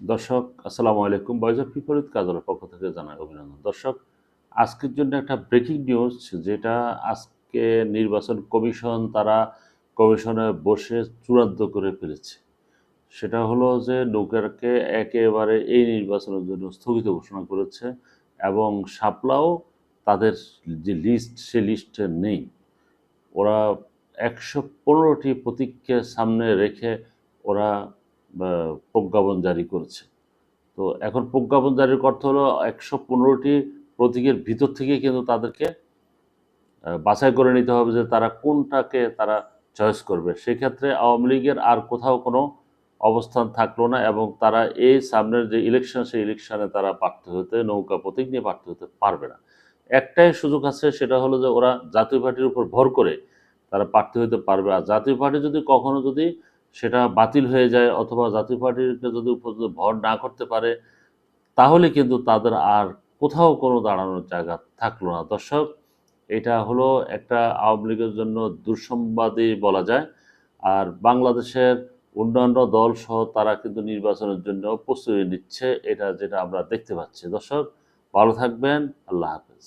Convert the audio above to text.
দর্শক, আসসালামু আলাইকুম। বয়েজ অফ বিপরীত কাজলের পক্ষ থেকে জানাই অভিনন্দন। দর্শক, আজকের জন্য একটা ব্রেকিং নিউজ যেটা আজকে নির্বাচন কমিশন, তারা কমিশনে বসে চূড়ান্ত করে ফেলেছে। সেটা হলো যে নৌকারকে একেবারে এই নির্বাচনের জন্য স্থগিত ঘোষণা করেছে এবং শাপলাও তাদের যে লিস্ট সে লিস্টে নেই। ওরা একশো পনেরোটি প্রতীককে সামনে রেখে ওরা প্রজ্ঞাপন জারি করেছে। তো এখন প্রজ্ঞাপন জারির অর্থ হলো একশো পনেরোটি প্রতীকের ভিতর থেকে কিন্তু তাদেরকে বাছাই করে নিতে হবে যে তারা কোনটাকে তারা চয়েস করবে। সেক্ষেত্রে আওয়ামী লীগের আর কোথাও কোনো অবস্থান থাকল না এবং তারা এই সামনের যে ইলেকশন সেই ইলেকশনে তারা প্রার্থী হতে, নৌকা প্রতীক নিয়ে প্রার্থী হতে পারবে না। একটাই সুযোগ আছে, সেটা হলো যে ওরা জাতীয় পার্টির উপর ভর করে তারা প্রার্থী হতে পারবে। আর জাতীয় পার্টি যদি কখনো যদি সেটা বাতিল হয়ে যায় অথবা জাতীয় পার্টিকে যদি উপযুক্ত ভর না করতে পারে, তাহলে কিন্তু তাদের আর কোথাও কোনো দাঁড়ানোর জায়গা থাকল না। দর্শক, এটা হলো একটা আওয়ামী লীগের জন্য দুঃসংবাদই বলা যায়। আর বাংলাদেশের অন্যান্য দল সহ তারা কিন্তু নির্বাচনের জন্য প্রস্তুতি নিচ্ছে, এটা যেটা আমরা দেখতে পাচ্ছি। দর্শক, ভালো থাকবেন, আল্লাহ হাফেজ।